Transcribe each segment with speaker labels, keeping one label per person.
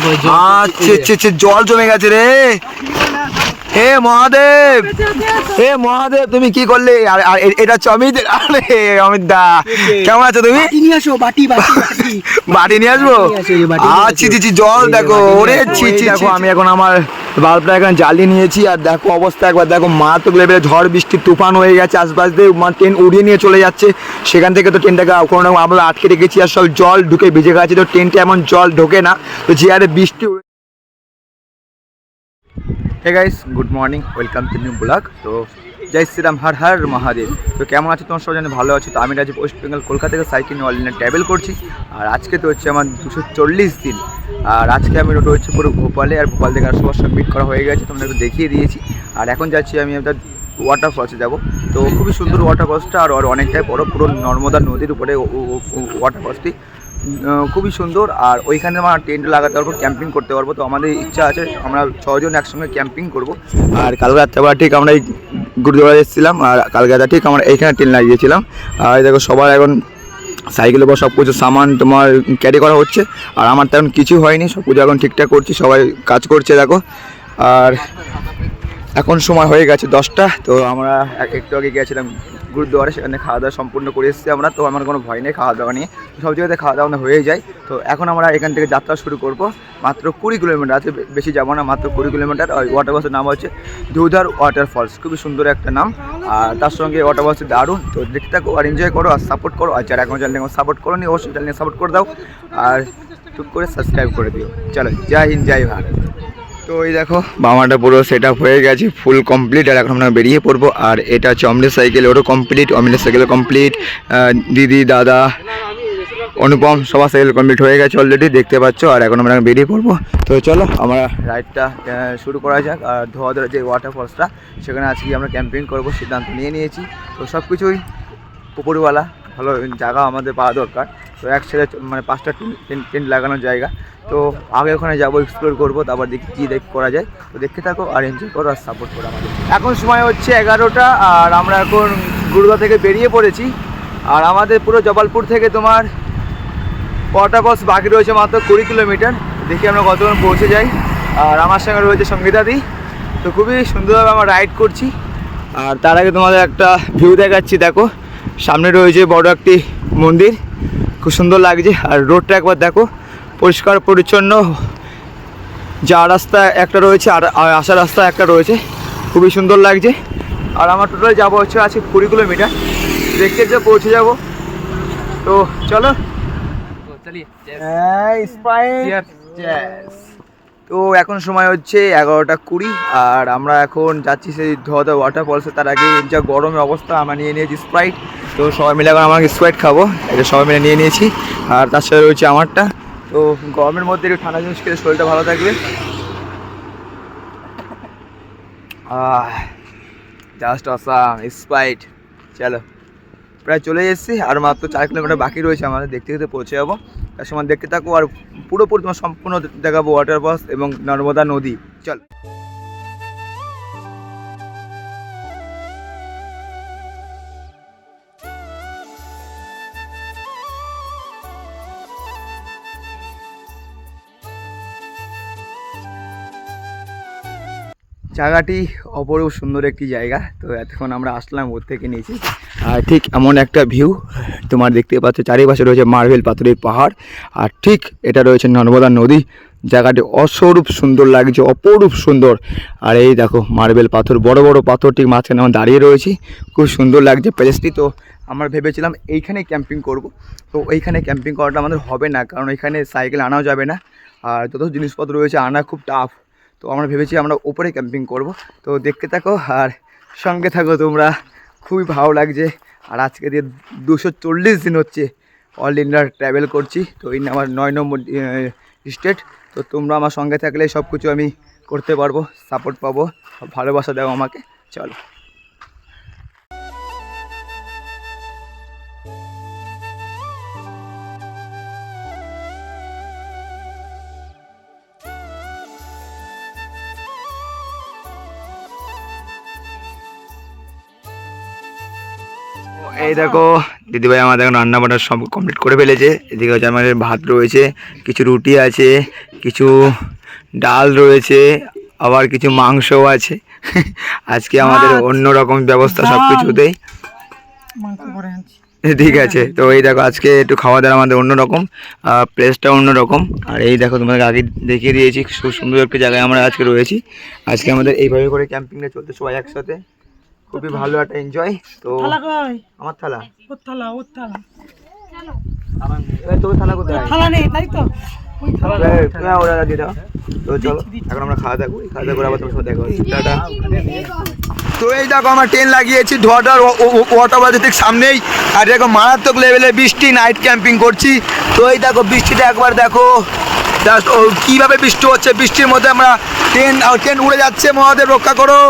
Speaker 1: আচ্ছা আচ্ছা আচ্ছা, জল জমে গেছে রে। হে মহাদেব হে মহাদেব তুমি কি করলে? আর এটা হচ্ছে অমিত আরে অমিত দা কেমন আছো তুমি?
Speaker 2: বাটি নিয়ে আসো বাটি বাটি
Speaker 1: নিয়ে আসব? আচ্ছা ছি জল দেখো ওরে ছি ছি।
Speaker 2: দেখো
Speaker 1: আমি এখন আমার বাল্বটা এখন জ্বালিয়ে নিয়েছি, আর দেখো অবস্থা একবার, দেখো মারাত্মক লেভেলে ঝড়, বৃষ্টি, তুফান হয়ে গেছে, আশপাশ দিয়ে মানে ট্রেন উড়িয়ে নিয়ে চলে যাচ্ছে। সেখান থেকে তো ট্রেনটাকে কোনো রকম আমরা আটকে রেখেছি, আর সব জল ঢুকে ভিজে গেছে, তো ট্রেনটা এমন জল ঢোকে না, তো যে আরে বৃষ্টি hey guys good morning welcome to new blog তো জয় শ্রীরাম, হর হর মহাদেব। তো কেমন আছো? তোমার সবাই জানি ভালো আছো। তো আমি রাজি ওয়েস্ট বেঙ্গল, কলকাতা থেকে সাইকেল নিয়ে অনলাইনে ট্রাভেল করছি। আর আজকে তো হচ্ছে আমার দুশো চল্লিশ দিন। আর আজকে আমি রোড হচ্ছে পুরো ভোপালে আর ভোপাল থেকে আর সবার সাবমিট করা হয়ে গেছে। তোমরা একটু দেখিয়ে দিয়েছি। আর এখন যাচ্ছি আমি একটা ওয়াটার ফলসে যাব। তো খুবই সুন্দর ওয়াটার ফলসটা আর অনেকটাই বড়। পুরো নর্মদা নদীর উপরে ওয়াটার ফলসটি খুবই সুন্দর। আর ওইখানে আমার টেন্ট লাগাতে পারব ক্যাম্পিং করতে পারব। তো আমাদের ইচ্ছা আছে, আমরা ছজন একসঙ্গে ক্যাম্পিং করব। আর কালকে রাত্রেবেলা ঠিক আমরা এই গুরুদুয়ারা এসেছিলাম, আর কালকে রাতে ঠিক আমার এইখানে ট্রেন লাগিয়েছিলাম আর দেখো সবার এখন সাইকেলের উপর সব কিছু সামান তোমার ক্যারি করা হচ্ছে, আর আমার তেমন কিছু হয়নি, সব কিছু এখন ঠিকঠাক করছি, সবাই কাজ করছে দেখো। আর এখন সময় হয়ে গেছে দশটা, তো আমরা এক- একটু আগে গিয়েছিলাম গুরুদুয়ারে সেখানে খাওয়া দাওয়া সম্পূর্ণ করে এসেছি আমরা। তো আমার কোনো ভয় নেই খাওয়া দাওয়া নিয়ে। সব জায়গাতে খাওয়া দাওয়া হয়ে যায়। তো এখন আমরা এখান থেকে যাত্রা শুরু করব। মাত্র কুড়ি কিলোমিটার আছে বেশি যাব না, মাত্র কুড়ি কিলোমিটার। ওই ওয়াটার বাসের নাম হচ্ছে ধুধার ওয়াটার ফলস খুবই সুন্দর একটা নাম। আর তার সঙ্গে ওয়াটার বাস দারুণ। তো দেখতে থাকো আর এনজয় করো আর সাপোর্ট করো। আর যারা এখন চ্যানেল সাপোর্ট করো নি অবশ্যই চ্যানেল সাপোর্ট করে দাও। আর টুক করে সাবস্ক্রাইব করে দিও। চলো, জয় হিন্দ, জয় ভারত। তো এই দেখো, বামাটা পুরো সেট হয়ে গেছে ফুল কমপ্লিট আর এখন আমরা বেরিয়ে পড়ব, আর এটা অমলেট সাইকেল ওরও কমপ্লিট অমলেট সাইকেলও কমপ্লিট দিদি, দাদা, অনুপম, সবার সাইকেল কমপ্লিট হয়ে গেছে অলরেডি দেখতে পাচ্ছ, আর এখন আমরা বেরিয়ে পড়ব। তো চলো, আমরা রাইডটা শুরু করা যাক, আর ধোয়া ধরে যে ওয়াটার ফলসটা সেখানে আজকে আমরা ক্যাম্পিং করব, সিদ্ধান্ত নিয়ে নিয়েছি। তো সব কিছুই পুকুরওয়ালা ভালো জায়গা আমাদের পাওয়া দরকার। তো এক ছেলে মানে পাঁচটা টেন্ট টেন্ট লাগানোর জায়গা। তো আগে ওখানে যাব এক্সপ্লোর করব, তারপর দেখি কী দেখ করা যায়। তো দেখতে থাকো আর এনজয় করো আর সাপোর্ট করো আমাদের। এখন সময় হচ্ছে এগারোটা, আর আমরা এখন গুরুদা থেকে বেরিয়ে পড়েছি। আর আমাদের পুরো জবালপুর থেকে তোমার কটা বস বাকি রয়েছে মাত্র কুড়ি কিলোমিটার দেখি আমরা কতক্ষণ পৌঁছে যাই। আর আমার সঙ্গে রয়েছে সঙ্গীতাদি তো খুবই সুন্দরভাবে আমরা রাইড করছি। আর তার আগে তোমাদের একটা ভিউ দেখাচ্ছি, দেখো। সামনে রয়েছে বড় একটি মন্দির। খুব সুন্দর লাগছে। আর রোডটা একবার দেখো পরিষ্কার পরিচ্ছন্ন। যা রাস্তা একটা রয়েছে আর আসা রাস্তা একটা রয়েছে। খুবই সুন্দর লাগছে। আর আমার টোটাল যাব হচ্ছে আছে কুড়ি কিলোমিটার। দেখতে যে পৌঁছে যাব। তো চলো। তো এখন সময় হচ্ছে এগারোটা কুড়ি, আর আমরা এখন যাচ্ছি সেই ধোয়া ওয়াটার ফলসে তার আগে যা গরমের অবস্থা, আমরা নিয়ে নিয়েছি স্প্রাইট তো সবাই মিলে এখন আমাকে স্প্রাইট খাব। এটা সবাই মিলে নিয়ে নিয়েছি, আর তার সাথে রয়েছে আমারটা। তো গরমের মধ্যে একটু ঠান্ডা জিনিস খেলে শরীরটা ভালো থাকবে। জাস্ট আসাম স্প্রাইট চলো, প্রায় চলে এসেছি, আর মাত্র চার কিলোমিটার বাকি রয়েছে আমাদের। দেখতে দেখতে পৌঁছে যাব। সময় দেখতে থাকো আর পুরোপুরি তোমার সম্পূর্ণ দেখাবো ওয়াটার বাস এবং নর্মদা নদী। চল। জায়গাটি অপরূপ সুন্দর একটি জায়গা। তো এতক্ষণ আমরা আসলাম, ওর থেকে নিয়েছি। আর ঠিক এমন একটা ভিউ তোমার দেখতে পাচ্ছ, চারিপাশে রয়েছে মার্বেল পাথরের পাহাড়। আর ঠিক এটা রয়েছে নর্মদা নদী। জায়গাটি অস্বরূপ সুন্দর লাগছে, অপরূপ সুন্দর। আর এই দেখো, মার্বেল পাথর, বড় বড় পাথর ঠিক মাঝখানে আমরা দাঁড়িয়ে রয়েছি। খুব সুন্দর লাগছে প্লেসটি তো আমরা ভেবেছিলাম এইখানে ক্যাম্পিং করব। তো এইখানে ক্যাম্পিং করাটা আমাদের হবে না, কারণ এখানে সাইকেল আনাও যাবে না। আর যত জিনিসপত্র রয়েছে, আনা খুব টাফ তো আমরা ভেবেছি আমরা ওপরে ক্যাম্পিং করব। তো দেখতে থাকো আর সঙ্গে থাকো তোমরা। খুবই ভালো লাগছে। আর আজকে দিয়ে দুশো চল্লিশ দিন হচ্ছে অল ইন্ডিয়া ট্র্যাভেল করছি। তো এই আমার নয় নম্বর স্টেট তো তোমরা আমার সঙ্গে থাকলে সব কিছু আমি করতে পারব সাপোর্ট পাবো। ভালোবাসা দেবো আমাকে। চলো। এই দেখো দিদিভাই আমাদের এখন রান্না বান্না সব কমপ্লিট করে ফেলেছে। এদিকে হচ্ছে আমাদের ভাত রয়েছে কিছু রুটি আছে কিছু ডাল রয়েছে আবার কিছু মাংসও আছে। আজকে আমাদের অন্য রকম ব্যবস্থা সব কিছুতেই। ঠিক আছে তো এই দেখো আজকে একটু খাওয়া দাওয়া আমাদের অন্যরকম প্লেসটা অন্যরকম আর এই দেখো তোমাদের আগে দেখিয়ে দিয়েছি খুব সুন্দর একটা জায়গায় আমরা আজকে রয়েছি। আজকে আমাদের এইভাবে করে ক্যাম্পিংটা চলতে সবাই একসাথে। খুবই ভালো একটা এনজয় তো
Speaker 3: থালা কই?
Speaker 1: আমার থালা।
Speaker 3: ওর থালা ওর থালা।
Speaker 1: তোর থালা কোথায়?
Speaker 3: থালা নেই তাই তো?
Speaker 1: ওরা দিয়ে দাও। তো চলো এখন আমরা খাওয়া দাওয়া করি খাওয়া দাওয়া করে আবার তোমার সাথে দেখা হচ্ছে। টাটা। তো এই দেখো আমার ট্রেন লাগিয়েছি ধোয়াটার ওয়াটার বাজে ঠিক সামনেই। আর দেখো মারাত্মক লেভেলে বৃষ্টি নাইট ক্যাম্পিং করছি। তো এই দেখো বৃষ্টিটা একবার দেখো। জাস্ট ও কীভাবে বৃষ্টি হচ্ছে বৃষ্টির মধ্যে আমরা ট্রেন ট্রেন উড়ে যাচ্ছে মহাদেব রক্ষা করো।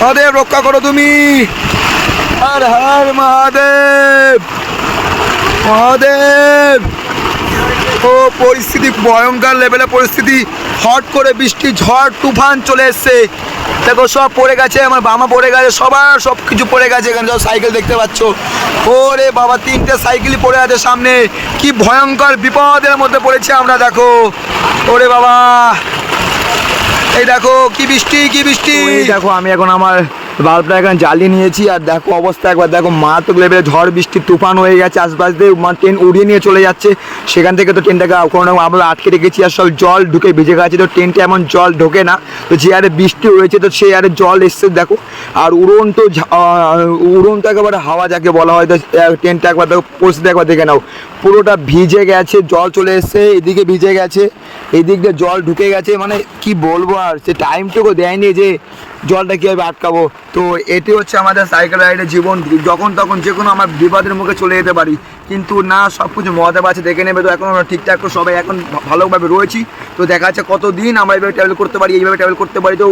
Speaker 1: মহাদেব, রক্ষা করো তুমি। আর হর মহাদেব মহাদেব। ও, পরিস্থিতি ভয়ঙ্কর লেভেলে পরিস্থিতি। হট করে বৃষ্টি, ঝড়, তুফান চলে এসছে। দেখো, সব পড়ে গেছে, আমার বামা পড়ে গেছে, সবার সব কিছু পড়ে গেছে এখানে, সব সাইকেল দেখতে পাচ্ছ। ওরে বাবা, তিনটে সাইকেলই পড়ে আছে সামনে। কি ভয়ঙ্কর বিপদের মধ্যে পড়েছে আমরা, দেখো। ওরে বাবা এই দেখো কি বৃষ্টি কি বৃষ্টি? দেখো আমি এখন আমার বাল্বটা এখন জ্বালিয়ে নিয়েছি আর দেখো অবস্থা একবার দেখো মারাত্মক লেভেলে ঝড়, বৃষ্টি, তুফান হয়ে গেছে, আশপাশ দিয়ে ট্রেন উড়িয়ে নিয়ে চলে যাচ্ছে। সেখান থেকে তো ট্রেনটাকে কোনো রকম আমরা আটকে রেখেছি আর সব জল ঢুকে ভিজে গেছে, তো ট্রেনটা এমন জল ঢোকে না। তো যে আরে বৃষ্টি হয়েছে, তো সেই আরে জল এসছে, দেখো। আর উড়ন তো উড়ন তো একেবারে হাওয়া যাকে বলা হয়, তো ট্রেনটা একবার দেখো, পরিস্থিতি একবার দেখে নাও। পুরোটা ভিজে গেছে, জল চলে এসছে, এদিকে ভিজে গেছে, এদিক দিয়ে জল ঢুকে গেছে মানে কি বলব আর, সে টাইমটুকু দেয়নি যে জলটা কীভাবে আটকাবো? তো এটি হচ্ছে আমাদের সাইকেল রাইডের জীবন। যখন তখন যে কোনো আমার বিপদের মুখে চলে যেতে পারি। কিন্তু না সব কিছু মহাদেব আছে দেখে নেবে। তো এখন আমরা ঠিকঠাক সবাই এখন ভালোভাবে রয়েছি। তো দেখা যাচ্ছে কতদিন আমরা এইভাবে ট্রাভেল করতে পারি, এইভাবে ট্রাভেল করতে পারি। তো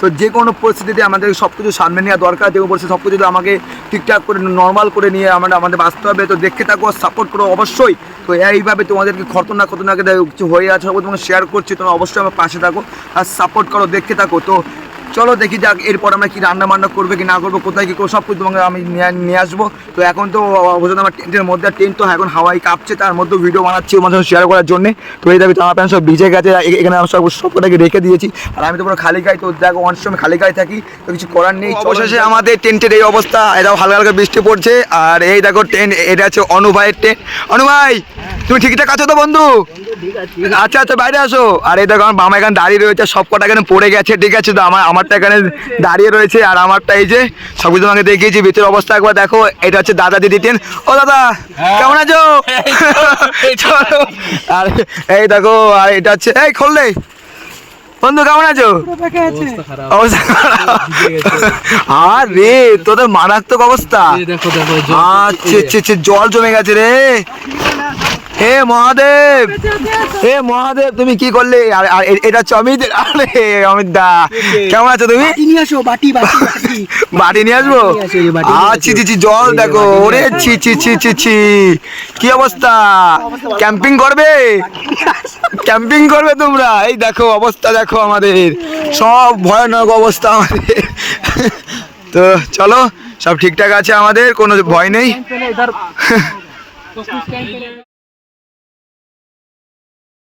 Speaker 1: তো যে কোনো পরিস্থিতিতে আমাদের সব কিছু সামনে নেওয়া দরকার। যে পরিস্থিতি সব কিছু আমাকে ঠিকঠাক করে নর্মাল করে নিয়ে আমরা, আমাদের বাঁচতে হবে। তো দেখতে থাকো সাপোর্ট করো অবশ্যই। তো এইভাবে তোমাদেরকে খতরনাক খতরনাক কিছু হয়ে আছে তোমাকে শেয়ার করছি। তোমরা অবশ্যই আমার পাশে থাকো আর সাপোর্ট করো, দেখতে থাকো। তো চলো দেখি যাক, এরপর আমরা কি রান্না বান্না করবে কি না করব, কোথায় কি সব কিছু তোমাকে আমি নিয়ে আসব। তো এখন তো অবশ্যই আমার টেন্টের মধ্যে টেন্ট তো এখন হাওয়াই কাঁপছে, তার মধ্যে ভিডিও বানাচ্ছি আমার সাথে শেয়ার করার জন্য। তো এই দাবি আমার প্যান্ট সব ভিজে গেছে এখানে আমি সব সব কটাকে রেখে দিয়েছি। আর আমি তো পুরো খালি গায়ে, তো দেখো, অনেক সময় খালি গায়ে থাকি, তো কিছু করার নেই অবশেষে আমাদের টেন্টের এই অবস্থা, এটাও হালকা হালকা বৃষ্টি পড়ছে, আর এই দেখো টেন্ট, এটা হচ্ছে অনু ভাইয়ের টেন্ট। অনু ভাই তুমি ঠিকঠাক আছো তো বন্ধু? আচ্ছা আচ্ছা বাইরে আসো। আর এই দেখো আমার বাবা এখানে দাঁড়িয়ে রয়েছে সব কটা এখানে পড়ে গেছে ঠিক আছে? তো আমার আমারটা এখানে দাঁড়িয়ে রয়েছে আর আমারটা এই যে সব কিছু তোমাকে দেখিয়েছি ভিতরের অবস্থা একবার দেখো। এটা হচ্ছে দাদা দিদি টেন ও দাদা কেমন আছো? চলো। আর এই দেখো আর এটা হচ্ছে এই খুললে বন্ধু কেমন আছো। আর রে তোদের মারাত্মক অবস্থা। আচ্ছা আচ্ছা আচ্ছা, জল জমে গেছে রে। হে মহাদেব হে মহাদেব তুমি কি করলে? আর এটা হচ্ছে অমিত আরে অমিত দা কেমন আছো তুমি?
Speaker 2: নিয়ে আসো বাটি বাটি বাটি।
Speaker 1: নিয়ে আসব? আচ্ছি ছি জল দেখো। ওরে ছি ছি ছি ছি ছি। কি অবস্থা? ক্যাম্পিং করবে? ক্যাম্পিং করবে তোমরা? এই দেখো অবস্থা দেখো আমাদের। সব ভয়ানক অবস্থা আমাদের। তো চলো সব ঠিকঠাক আছে আমাদের? কোনো ভয় নেই?